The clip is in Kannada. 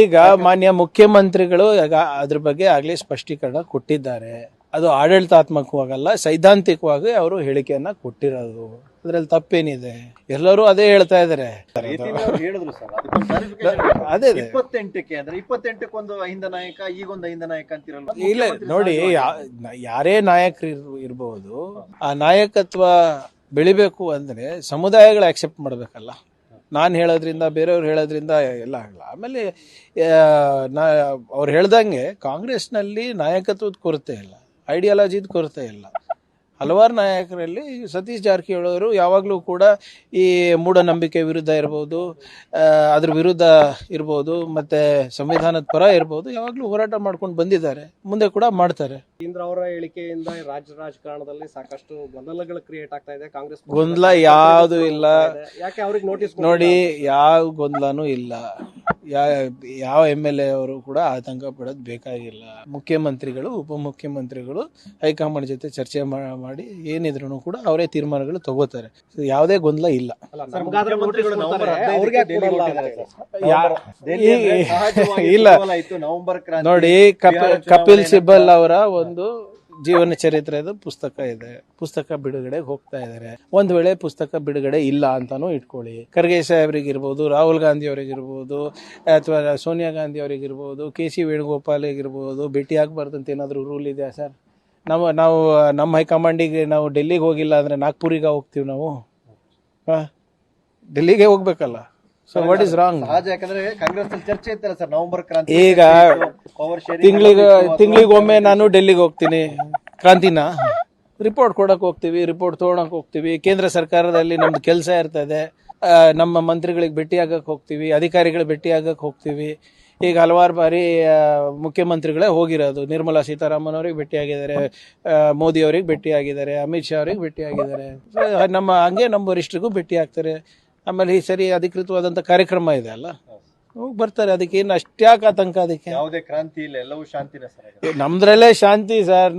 ಈಗ ಮಾನ್ಯ ಮುಖ್ಯಮಂತ್ರಿಗಳು ಈಗ ಅದ್ರ ಬಗ್ಗೆ ಆಗ್ಲೇ ಸ್ಪಷ್ಟೀಕರಣ ಕೊಟ್ಟಿದ್ದಾರೆ. ಅದು ಆಡಳಿತಾತ್ಮಕವಾಗಲ್ಲ ಸೈದ್ಧಾಂತಿಕವಾಗಿ ಅವರು ಹೇಳಿಕೆಯನ್ನ ಕೊಟ್ಟಿರೋದು. ಅದ್ರಲ್ಲಿ ತಪ್ಪೇನಿದೆ? ಎಲ್ಲರೂ ಅದೇ ಹೇಳ್ತಾ ಇದಾರೆ. ಅದೇ ಇಪ್ಪತ್ತೆಂಟಕ್ಕೆ ಅಂದ್ರೆ ಇಪ್ಪತ್ತೆಂಟಕ್ಕೆ ಒಂದು ಅಹಿಂದ ನಾಯಕ ಈಗೊಂದು ಅಹಿಂದ ನಾಯಕ ಅಂತಿರಲ್ಲ ಇಲ್ಲ ನೋಡಿ ಯಾರೇ ನಾಯಕರು ಇರಬಹುದು ಆ ನಾಯಕತ್ವ ಬೆಳಿಬೇಕು ಅಂದ್ರೆ ಸಮುದಾಯಗಳು ಆಕ್ಸೆಪ್ಟ್ ಮಾಡ್ಬೇಕಲ್ಲ. ನಾನು ಹೇಳೋದ್ರಿಂದ, ಬೇರೆಯವ್ರು ಹೇಳೋದ್ರಿಂದ ಎಲ್ಲ ಆಗಲ್ಲ. ಆಮೇಲೆ ನಾ, ಅವ್ರು ಹೇಳ್ದಂಗೆ ಕಾಂಗ್ರೆಸ್ನಲ್ಲಿ ನಾಯಕತ್ವದ ಕೊರತೆ ಇಲ್ಲ. ಐಡಿಯಾಲಜಿದ ಕೊರತೆ ಇಲ್ಲ. ಹಲವಾರು ನಾಯಕರಲ್ಲಿ ಸತೀಶ್ ಜಾರಕಿಹೊಳಿ ಅವರು ಯಾವಾಗಲೂ ಕೂಡ ಈ ಮೂಢನಂಬಿಕೆ ವಿರುದ್ಧ ಇರ್ಬೋದು ಅದ್ರ ವಿರುದ್ಧ ಇರ್ಬೋದು ಮತ್ತೆ ಸಂವಿಧಾನದ ಪರ ಇರ್ಬೋದು ಯಾವಾಗಲೂ ಹೋರಾಟ ಮಾಡ್ಕೊಂಡು ಬಂದಿದ್ದಾರೆ ಮುಂದೆ ಕೂಡ ಮಾಡ್ತಾರೆ. ಕೇಂದ್ರ ಅವರ ಹೇಳಿಕೆಯಿಂದ ರಾಜ್ಯ ರಾಜಕಾರಣದಲ್ಲಿ ಸಾಕಷ್ಟು ಗೊಂದಲಗಳು ಕ್ರಿಯೇಟ್ ಆಗ್ತಾ ಇದೆ. ಕಾಂಗ್ರೆಸ್ ಗೊಂದಲ ಯಾವುದು ಇಲ್ಲ. ಯಾಕೆ ಅವ್ರಿಗೆ ನೋಟಿಸ್ ನೋಡಿ ಯಾವ ಗೊಂದಲನೂ ಇಲ್ಲ. ಯಾವ ಎಂ ಎಲ್ ಎ ಅವರು ಕೂಡ ಆತಂಕ ಪಡೋದು ಬೇಕಾಗಿಲ್ಲ. ಮುಖ್ಯಮಂತ್ರಿಗಳು ಉಪಮುಖ್ಯಮಂತ್ರಿಗಳು ಹೈಕಮಾಂಡ್ ಜೊತೆ ಚರ್ಚೆ ಮಾಡಿ ಏನಿದ್ರು ಕೂಡ ಅವರೇ ತೀರ್ಮಾನಗಳು ತಗೋತಾರೆ. ಯಾವುದೇ ಗೊಂದಲ ಇಲ್ಲ. ಇಲ್ಲ. ಇತ್ತು, ನವೆಂಬರ್ ಕ್ರಾಂತಿ ನೋಡಿ ಕಪಿಲ್ ಸಿಬ್ಬಲ್ ಅವರ ಒಂದು ಜೀವನ ಚರಿತ್ರೆದು ಪುಸ್ತಕ ಇದೆ. ಪುಸ್ತಕ ಬಿಡುಗಡೆಗೆ ಹೋಗ್ತಾ ಇದ್ದಾರೆ ಒಂದ್ ವೇಳೆ ಪುಸ್ತಕ ಬಿಡುಗಡೆ ಇಲ್ಲ ಅಂತಾನು ಇಟ್ಕೊಳ್ಳಿ. ಖರ್ಗೆ ಸಾಹೇಬ್ರಿಗಿರ್ಬೋದು ರಾಹುಲ್ ಗಾಂಧಿ ಅವರಿಗಿರ್ಬೋದು, ಅಥವಾ ಸೋನಿಯಾ ಗಾಂಧಿ ಅವರಿಗಿರ್ಬೋದು, ಕೆ ಸಿ ವೇಣುಗೋಪಾಲ್ ಆಗಿರ್ಬೋದು ಭೇಟಿ ಆಗ್ಬಾರ್ದು ಅಂತ ಏನಾದರೂ ರೂಲ್ ಇದೆಯಾ ಸರ್ ನಾವು ನಾವು, ನಮ್ಮ ಹೈಕಮಾಂಡಿಗೆ ನಾವು ಡೆಲ್ಲಿಗೆ ಹೋಗಿಲ್ಲ ಅಂದರೆ ನಾಗ್ಪುರಿಗೆ ಹೋಗ್ತೀವಿ ನಾವು? ಹಾಂ? ಡೆಲ್ಲಿಗೆ ಹೋಗ್ಬೇಕಲ್ಲ? ಸೊ ವಾಟ್ ಇಸ್ ರಾಂಗ್ ಸಹಜ ಯಾಕಂದ್ರೆ ಕಾಂಗ್ರೆಸ್ ಅಲ್ಲಿ ಚರ್ಚೆ ಇತ್ತಲ್ಲ ಸರ್ ನವೆಂಬರ್ ಕ್ರಾಂತಿ ಈಗ ಪವರ್ ಶೇರಿಂಗ್ ತಿಂಗಳಿಗೆ ತಿಂಗಳಿಗೊಮ್ಮೆ ನಾನು ಡೆಲ್ಲಿಗೆ ಹೋಗ್ತೀನಿ. ಕ್ರಾಂತಿನ? ರಿಪೋರ್ಟ್ ಕೊಡಕ್ ಹೋಗ್ತೀವಿ ರಿಪೋರ್ಟ್ ತೊಗೊಳಕ್ ಹೋಗ್ತೀವಿ. ಕೇಂದ್ರ ಸರ್ಕಾರದಲ್ಲಿ ನಮ್ದು ಕೆಲಸ ಇರ್ತದೆ ಆ, ನಮ್ಮ ಮಂತ್ರಿಗಳಿಗೆ ಭೇಟಿ ಆಗಕ್ ಹೋಗ್ತೀವಿ ಅಧಿಕಾರಿಗಳಿಗೆ ಭೇಟಿ ಆಗಕ್ ಹೋಗ್ತೀವಿ. ಈಗ ಹಲವಾರು ಬಾರಿ ಆ, ಮುಖ್ಯಮಂತ್ರಿಗಳೇ ಹೋಗಿರೋದು. ನಿರ್ಮಲಾ ಸೀತಾರಾಮನ್ ಅವ್ರಿಗೆ ಭೇಟಿ ಆಗಿದ್ದಾರೆ ಆ, ಮೋದಿ ಅವ್ರಿಗೆ ಭೇಟಿ ಆಗಿದ್ದಾರೆ ಅಮಿತ್ ಶಾ ಅವ್ರಿಗೆ ಭೇಟಿ ಆಗಿದ್ದಾರೆ. ನಮ್ಮ ಹಂಗೆ ನಮ್ಮ ವರಿಷ್ಠರಿಗೂ ಭೇಟಿ ಆಗ್ತಾರೆ. ಆಮೇಲೆ ಈ ಸರಿ ಅಧಿಕೃತವಾದಂತ ಕಾರ್ಯಕ್ರಮ ಇದೆ ಅಲ್ಲ? ಹೋಗಿ ಬರ್ತಾರೆ. ಅದಕ್ಕೆ ಏನು ಅಷ್ಟ್ಯಾಕೆ ಆತಂಕ ಅದಕ್ಕೆ? ಯಾವುದೇ ಕ್ರಾಂತಿ ಇಲ್ಲ ಎಲ್ಲವೂ ಶಾಂತಿನೇ ಸರ್. ನಮ್ದ್ರಲ್ಲೇ ಶಾಂತಿ ಸರ್.